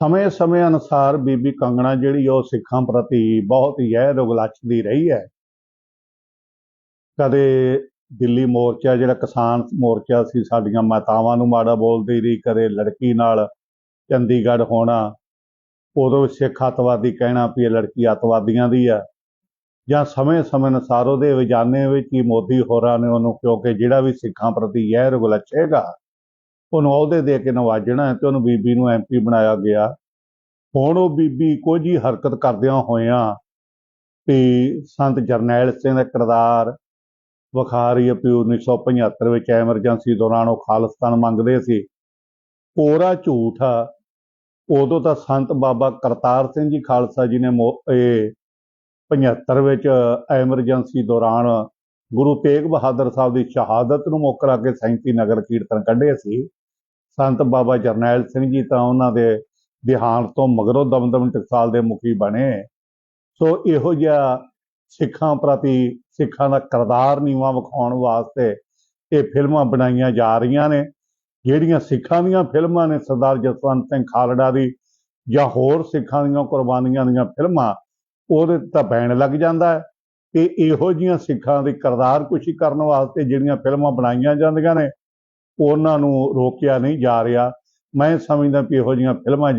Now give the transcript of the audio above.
ਸਮੇਂ-ਸਮੇਂ ਅਨੁਸਾਰ ਬੀਬੀ ਕੰਗਣਾ ਜਿਹੜੀ ਉਹ ਸਿੱਖਾਂ ਪ੍ਰਤੀ ਬਹੁਤ ਹੀ ਹੈ ਰੁਗਲੱਛਦੀ ਰਹੀ ਹੈ। ਕਦੇ ਦਿੱਲੀ ਮੋਰਚਾ, ਜਿਹੜਾ ਕਿਸਾਨ ਮੋਰਚਾ ਸੀ, ਸਾਡੀਆਂ ਮਾਤਾਵਾਂ ਨੂੰ ਮਾੜਾ ਬੋਲਦੀ ਰਹੀ, ਕਦੇ ਲੜਕੀ ਨਾਲ ਚੰਡੀਗੜ੍ਹ ਹੋਣਾ, ਉਦੋਂ ਸਿੱਖ ਅੱਤਵਾਦੀ ਕਹਿਣਾ ਵੀ ਇਹ ਲੜਕੀ ਅੱਤਵਾਦੀਆਂ ਦੀ ਆ। ਜਾਂ ਸਮੇਂ-ਸਮੇਂ ਅਨੁਸਾਰ ਉਹਦੇ ਵਿਜਾਨੇ ਵਿੱਚ ਹੀ ਮੋਦੀ ਹੋਰਾਂ ਨੇ ਉਹਨੂੰ ਕਿਉਂਕਿ ਜਿਹੜਾ ਵੀ ਸਿੱਖਾਂ ਪ੍ਰਤੀ ਹੈ ਰੁਗਲੱਛੇਗਾ ਉਹਨੂੰ ਅਹੁਦੇ ਦੇ ਕੇ ਨਵਾਜਣਾ ਹੈ ਤੇ ਉਹਨੂੰ ਬੀਬੀ ਨੂੰ ਐਮਪੀ ਬਣਾਇਆ ਗਿਆ। ਹੁਣ ਉਹ ਬੀਬੀ ਕੁਝ ਹੀ ਹਰਕਤ ਕਰਦਿਆਂ ਹੋਇਆਂ ਵੀ ਸੰਤ ਜਰਨੈਲ ਸਿੰਘ ਦਾ ਕਿਰਦਾਰ ਵਿਖਾ ਰਹੀ ਹੈ ਵੀ 1975 ਵਿੱਚ ਐਮਰਜੈਂਸੀ ਦੌਰਾਨ ਉਹ ਖਾਲਸਤਾਨ ਮੰਗਦੇ ਸੀ। ਕੋਰਾ ਝੂਠ ਆ। ਉਦੋਂ ਤਾਂ ਸੰਤ ਬਾਬਾ ਕਰਤਾਰ ਸਿੰਘ ਜੀ ਖਾਲਸਾ ਜੀ ਨੇ ਮੋ- ਇਹ 75 ਵਿੱਚ ਐਮਰਜੈਂਸੀ ਦੌਰਾਨ ਗੁਰੂ ਤੇਗ ਬਹਾਦਰ ਸਾਹਿਬ ਦੀ ਸ਼ਹਾਦਤ ਨੂੰ ਮੁੱਖ ਰੱਖ ਕੇ 37 ਨਗਰ ਕੀਰਤਨ ਕੱਢੇ ਸੀ। ਸੰਤ ਬਾਬਾ ਜਰਨੈਲ ਸਿੰਘ ਜੀ ਤਾਂ ਉਹਨਾਂ ਦੇ ਦੇਹਾਂਤ ਤੋਂ ਮਗਰੋਂ ਦਮਦਮ ਟਕਸਾਲ ਦੇ ਮੁਖੀ ਬਣੇ। ਸੋ ਇਹੋ ਜਿਹਾ ਸਿੱਖਾਂ ਪ੍ਰਤੀ, ਸਿੱਖਾਂ ਦਾ ਕਿਰਦਾਰ ਨੀਵਾਂ ਵਿਖਾਉਣ ਵਾਸਤੇ ਇਹ ਫਿਲਮਾਂ ਬਣਾਈਆਂ ਜਾ ਰਹੀਆਂ ਨੇ। ਜਿਹੜੀਆਂ ਸਿੱਖਾਂ ਦੀਆਂ ਫਿਲਮਾਂ ਨੇ ਸਰਦਾਰ ਜਸਵੰਤ ਸਿੰਘ ਖਾਲੜਾ ਦੀ ਜਾਂ ਹੋਰ ਸਿੱਖਾਂ ਦੀਆਂ ਕੁਰਬਾਨੀਆਂ ਦੀਆਂ ਫਿਲਮਾਂ, ਉਹਦੇ ਤਾਂ ਬੈਣ ਲੱਗ ਜਾਂਦਾ ਹੈ। ਤੇ ਇਹੋ ਜਿਹੀਆਂ ਸਿੱਖਾਂ ਦੀ ਕਿਰਦਾਰ ਕੁਸ਼ੀ ਕਰਨ ਵਾਸਤੇ ਜਿਹੜੀਆਂ ਫਿਲਮਾਂ ਬਣਾਈਆਂ ਜਾਂਦੀਆਂ ਨੇ ਉਹਨਾਂ ਨੂੰ ਰੋਕਿਆ ਨਹੀਂ ਜਾ ਰਿਹਾ। ਮੈਂ ਸਮਝਦਾ ਵੀ ਇਹੋ ਜਿਹੀਆਂ ਫਿਲਮਾਂ